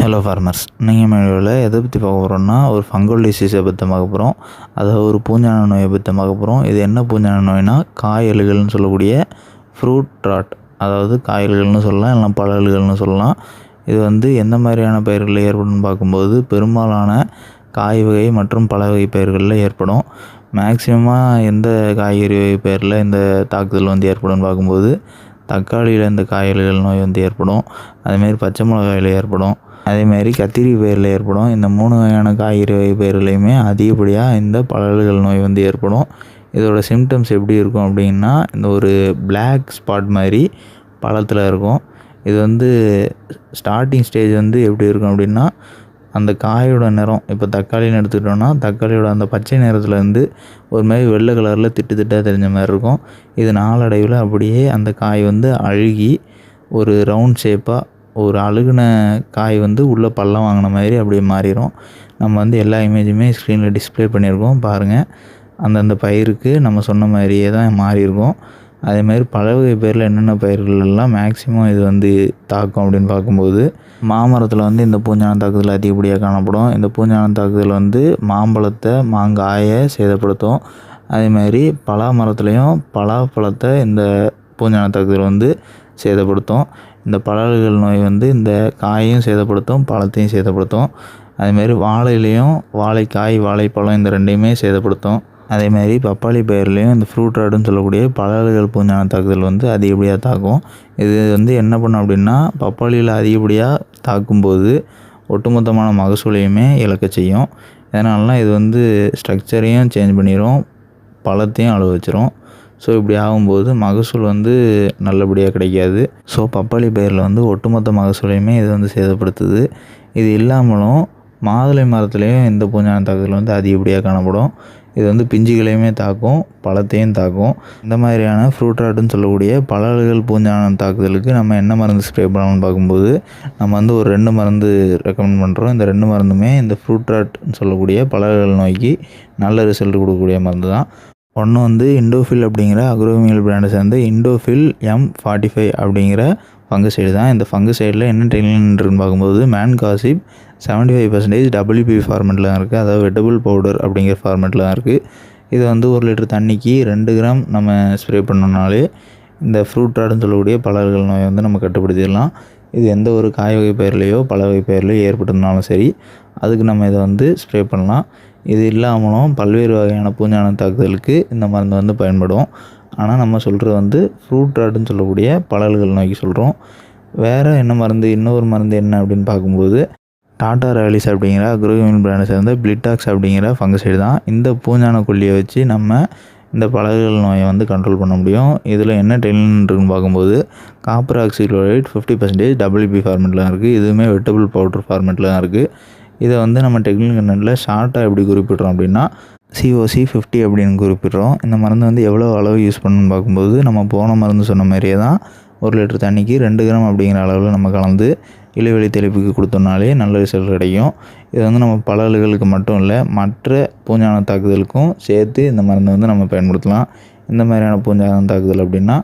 Hello farmers நீங்கள் வீடியோவில் எதை பற்றி பார்க்க போகிறோம்னா ஒரு ஃபங்கல் டிசீஸை பற்றி பார்க்க போகிறோம் அதாவது ஒரு பூஞ்சான நோயை பற்றி பார்க்க போகிறோம் இது என்ன பூஞ்சான நோய்னா காயல்கள்னு சொல்லக்கூடிய ஃப்ரூட் ராட் அதாவது காயல்கள்னு சொல்லலாம் இல்லைனா பழல்கள்னு சொல்லலாம். இது வந்து எந்த மாதிரியான பயிர்களில் ஏற்படும்னு பார்க்கும்போது பெரும்பாலான காய் வகை மற்றும் பழ வகை பயிர்களில் ஏற்படும். மேக்சிமமாக எந்த காய்கறி வகை பயிரில் இந்த தாக்குதல் வந்து ஏற்படும்னு பார்க்கும்போது தக்காளியில் இந்த காயல்கள் நோய் வந்து ஏற்படும். அதுமாரி பச்சை மிளகாயில் ஏற்படும். அதேமாதிரி கத்திரி பயிரில் ஏற்படும். இந்த மூணு வகையான காய்கறி வகை பயிர்களையுமே அதிகப்படியாக இந்த பழல்கள் நோய் வந்து ஏற்படும். இதோட சிம்டம்ஸ் எப்படி இருக்கும் அப்படின்னா இந்த ஒரு பிளாக் ஸ்பாட் மாதிரி பழத்தில் இருக்கும். இது வந்து ஸ்டார்டிங் ஸ்டேஜ் வந்து எப்படி இருக்கும் அப்படின்னா அந்த காயோட நிறம் இப்போ தக்காளின்னு எடுத்துக்கிட்டோம்னா தக்காளியோட அந்த பச்சை நிறத்தில் வந்து ஒரு மாதிரி வெள்ளை கலரில் திட்டு திட்டாக தெரிஞ்ச மாதிரி இருக்கும். இது நாளடைவில் அப்படியே அந்த காய் வந்து அழுகி ஒரு ரவுண்ட் ஷேப்பாக ஒரு அழுகுன காய் வந்து உள்ளே பள்ளம் வாங்கின மாதிரி அப்படியே மாறிடும் நம்ம வந்து எல்லா இமேஜுமே ஸ்க்ரீனில் டிஸ்ப்ளே பண்ணியிருக்கோம். பாருங்கள் அந்தந்த பயிருக்கு நம்ம சொன்ன மாதிரியே தான் மாறியிருக்கோம். அதே மாதிரி பல வகை பேரில் என்னென்ன பயிர்கள் எல்லாம் மேக்ஸிமம் இது வந்து தாக்கும் அப்படின்னு பார்க்கும்போது மாமரத்தில் வந்து இந்த பூஞ்சான தாக்குதல் அதிகப்படியாக காணப்படும். இந்த பூஞ்சான தாக்குதல் வந்து மாம்பழத்தை மாங்காயை சேதப்படுத்தும். அதே மாதிரி பலா மரத்துலேயும் பலாப்பழத்தை இந்த பூஞ்சான தாக்குதல் வந்து சேதப்படுத்தும். இந்த பழல்கள் நோய் வந்து இந்த காயையும் சேதப்படுத்தும் பழத்தையும் சேதப்படுத்தும். அதேமாரி வாழையிலையும் வாழைக்காய் வாழைப்பழம் இந்த ரெண்டையுமே சேதப்படுத்தும். அதேமாதிரி பப்பாளி பயிர்லேயும் இந்த ஃப்ரூட் ராடுன்னு சொல்லக்கூடிய பழல்கள் பூஞ்சான தாக்குதல் வந்து அதிகப்படியாக தாக்கும். இது வந்து என்ன பண்ணும் அப்படின்னா பப்பாளியில் அதிகப்படியாக தாக்கும்போது ஒட்டுமொத்தமான மகசூலையுமே இழக்க செய்யும். இதனாலலாம் இது வந்து ஸ்ட்ரக்சரையும் சேஞ்ச் பண்ணிடும் பழத்தையும் அளவு வச்சிரும். ஸோ இப்படி ஆகும்போது மகசூல் வந்து நல்லபடியாக கிடைக்காது. ஸோ பப்பாளி பயிரில் வந்து ஒட்டுமொத்த மகசூலையுமே இது வந்து சேதப்படுத்துது. இது இல்லாமலும் மாதுளை மரத்துலேயும் இந்த பூஞ்சான தாக்குதல் வந்து அதிகப்படியாக காணப்படும். இது வந்து பிஞ்சுகளையுமே தாக்கும் பழத்தையும் தாக்கும். இந்த மாதிரியான ஃப்ரூட் ராட்டுன்னு சொல்லக்கூடிய பழல்கள் பூஞ்சான தாக்குதலுக்கு நம்ம என்ன மருந்து ஸ்ப்ரே பண்ணலாம்னு பார்க்கும்போது நம்ம வந்து ஒரு ரெண்டு மருந்து ரெக்கமெண்ட் பண்ணுறோம் இந்த ரெண்டு மருந்துமே இந்த ஃப்ரூட் ராட்னு சொல்லக்கூடிய பழல்கள் நோய்க்கு நல்ல ரிசல்ட் கொடுக்கக்கூடிய மருந்து தான் ஒன்று வந்து இண்டோஃபில் அப்படிங்கிற அக்ரோமியல் பிராண்டை சேர்ந்த இண்டோஃபில் எம் ஃபார்ட்டி ஃபைவ் அப்படிங்கிற ஃபங்கு சைடு தான். இந்த ஃபங்கு சைடில் என்ன டெக்னிக்னு பார்க்கும்போது mancozeb seventy five percentage WP ஃபார்மெட்டில் தான் இருக்குது அதாவது வெட்டபிள் பவுடர் அப்படிங்கிற ஃபார்மெட்டில் தான் இருக்குது இது வந்து ஒரு லிட்டர் தண்ணிக்கு ரெண்டு கிராம் நம்ம ஸ்ப்ரே பண்ணோம்னாலே இந்த ஃப்ரூட் ராடுன்னு சொல்லக்கூடிய பலர்கள் நோயை வந்து நம்ம கட்டுப்படுத்திடலாம். இது எந்த ஒரு காய் வகை பயிர்லேயோ பல வகை பயிர்லையோ ஏற்பட்டிருந்தாலும் சரி அதுக்கு நம்ம இதை வந்து ஸ்ப்ரே பண்ணலாம். இது இல்லாமலும் பல்வேறு வகையான பூஞ்சான தாக்குதலுக்கு இந்த மருந்து வந்து பயன்படும். ஆனால் நம்ம சொல்கிறது வந்து ஃப்ரூட் ராட்னு சொல்லக்கூடிய பழல்கள் நோக்கி சொல்கிறோம் வேறு என்ன மருந்து இன்னொரு மருந்து என்ன அப்படின்னு பார்க்கும்போது டாடா ராலிஸ் அப்படிங்கிற அக்ரோமின் பிராண்டை சேர்ந்த பிளிட்டாக்ஸ் அப்படிங்கிற ஃபங்கசைடு தான். இந்த பூஞ்சான கொல்லியை வச்சு நம்ம இந்த பழகுகள் நோயை வந்து கண்ட்ரோல் பண்ண முடியும். இதில் என்ன டெக்னிக்னு பார்க்கும்போது copper oxychloride fifty percentage WP ஃபார்மெட்டில் தான் இருக்குது இதுவுமே வெட்டபிள் பவுடர் ஃபார்மெட்டில் தான் இருக்குது இதை வந்து நம்ம டெக்னிக்கல் கண்டனில் ஷார்ட்டாக எப்படி குறிப்பிட்றோம் அப்படின்னா சிஓசி ஃபிஃப்டி அப்படின்னு குறிப்பிட்றோம். இந்த மருந்து வந்து எவ்வளோ அளவு யூஸ் பண்ணணும்னு பார்க்கும்போது நம்ம போன மருந்து சொன்ன மாதிரியே தான் ஒரு லிட்டர் தண்ணிக்கு ரெண்டு கிராம் அப்படிங்கிற அளவில் நம்ம கலந்து இலைவெளி தெளிப்புக்கு கொடுத்தோம்னாலே நல்ல ரிசல்ட் கிடைக்கும். இது வந்து நம்ம பழல்களுக்கு மட்டும் இல்லை மற்ற பூஞ்சான தாக்குதலுக்கும் சேர்த்து இந்த மருந்தை வந்து நம்ம பயன்படுத்தலாம். இந்த மாதிரியான பூஞ்சான தாக்குதல் அப்படின்னா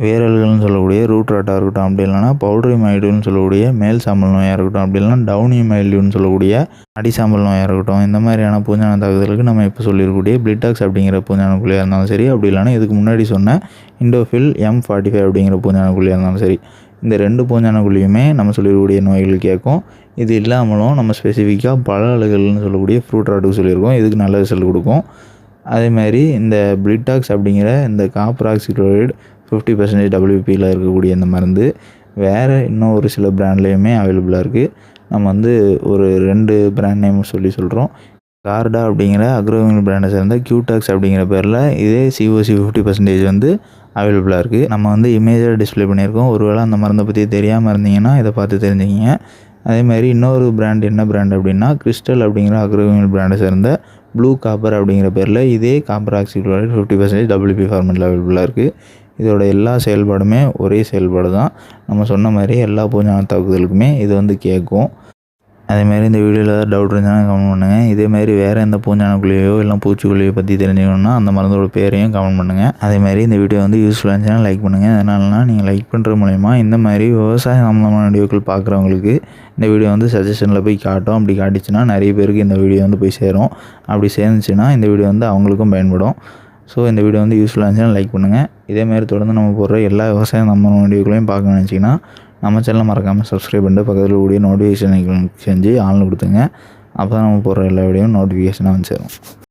வேரல்கள்னு சொல்லக்கூடிய ரூட் ராட்டாக இருக்கட்டும் அப்படி இல்லைனா பவுட்ரி மைல்டுன்னு சொல்லக்கூடிய மேல் சாம்பல் நோயாக இருக்கட்டும் அப்படி இல்லைனா டவுனி மைல்டுன்னு சொல்லக்கூடிய அடிசாம்பல் நோயாக இருக்கட்டும் இந்த மாதிரியான பூஞ்சான தாக்குதலுக்கு நம்ம இப்போ சொல்லியிருக்கக்கூடிய பிளிட்டாக்ஸ் அப்படிங்கிற பூஞ்சான குழியாக இருந்தாலும் சரி அப்படி இல்லைனா இதுக்கு முன்னாடி சொன்ன இண்டோஃபில் எம் ஃபார்ட்டி ஃபைவ் அப்படிங்கிற பூஞ்சான குழியாக இருந்தாலும் சரி இந்த ரெண்டு பூஞ்சான குழியுமே நம்ம சொல்லியிருக்கக்கூடிய நோய்கள் கேட்கும். இது இல்லாமலும் நம்ம ஸ்பெசிஃபிக்காக பல அழுகள்னு சொல்லக்கூடிய ஃப்ரூட் ராட்டுக்கு சொல்லியிருக்கோம் இதுக்கு நல்ல ரிசல்ட் கொடுக்கும். அதே மாதிரி இந்த பிளிட்டாக்ஸ் அப்படிங்கிற இந்த காப்பர் ஆக்சிக்ளோரைடு ஃபிஃப்டி பர்சன்டேஜ் டபிள்யூபியில் இருக்கக்கூடிய இந்த மருந்து வேறு இன்னும் ஒரு சில ப்ராண்ட்லேயுமே அவைலபிளாக இருக்குது நம்ம வந்து ஒரு ரெண்டு ப்ராண்ட் நேம் சொல்லி சொல்கிறோம் கார்டா அப்படிங்கிற அக்ரோவிங் பிராண்டை சேர்ந்த கியூடாக்ஸ் அப்படிங்கிற பேரில் இதே சிஓசி ஃபிஃப்டி பர்சன்டேஜ் வந்து அவைலபிளாக இருக்குது நம்ம வந்து இமேஜாக டிஸ்பிளே பண்ணியிருக்கோம். ஒருவேளை அந்த மருந்தை பற்றி தெரியாமல் இருந்தீங்கன்னா இதை பார்த்து தெரிஞ்சுக்கிங்க. அதேமாதிரி இன்னொரு பிராண்ட் என்ன பிராண்ட் அப்படின்னா கிறிஸ்டல் அப்படிங்கிற அக்ரோவிங் பிராண்டை சேர்ந்த ப்ளூ காப்பர் அப்படிங்கிற பேரில் இதே copper oxychloride fifty percentage WP ஃபார்மெட்டில் அவைலபிளாக இருக்குது இதோட எல்லா செயல்பாடுமே ஒரே செயல்பாடு தான் நம்ம சொன்ன மாதிரி எல்லா பூஞ்சான தாக்குதலுக்குமே இது வந்து கேட்கும் அதேமாரி இந்த வீடியோவில் ஏதாவது டவுட் இருந்தாலும் கமெண்ட் பண்ணுங்கள் இதேமாரி வேறு எந்த பூஞ்சானக்குள்ளேயோ இல்லை பூச்சிக்குள்ளேயோ பற்றி தெரிஞ்சுக்கணும்னா அந்த மருந்தோட பேரையும் கமெண்ட் பண்ணுங்கள் அதேமாதிரி இந்த வீடியோ வந்து யூஸ்ஃபுல்லாக இருந்துச்சுன்னா லைக் பண்ணுங்கள் அதனாலனா நீங்கள் லைக் பண்ணுறது மூலயமா இந்த மாதிரி விவசாய சம்மந்தமான வீடியோக்கள் பார்க்குறவங்களுக்கு இந்த வீடியோ வந்து சஜஷனில் போய் காட்டும். அப்படி காட்டிச்சுன்னா நிறைய பேருக்கு இந்த வீடியோ வந்து போய் சேரும். அப்படி சேர்ந்துச்சுன்னா இந்த வீடியோ வந்து அவங்களுக்கும் பயன்படும். ஸோ இந்த வீடியோ வந்து யூஸ்ஃபுல்லாக இருந்துச்சுன்னா லைக் பண்ணுங்கள் இதேமாரி தொடர்ந்து நம்ம போடுற எல்லா விவசாயம் நம்ம வீடியோக்களையும் பார்க்க நினச்சிங்கன்னா நம்ம சேனலை மறக்காமல் சப்ஸ்கிரைப் பண்ணிட்டு பக்கத்தில் கூடிய நோட்டிஃபிகேஷன் செஞ்சு ஆன்லைன் கொடுத்துங்க அப்போ தான் நம்ம போடுற எல்லா வீடியோவும் நோட்டிஃபிகேஷனாக வந்து சேரும்.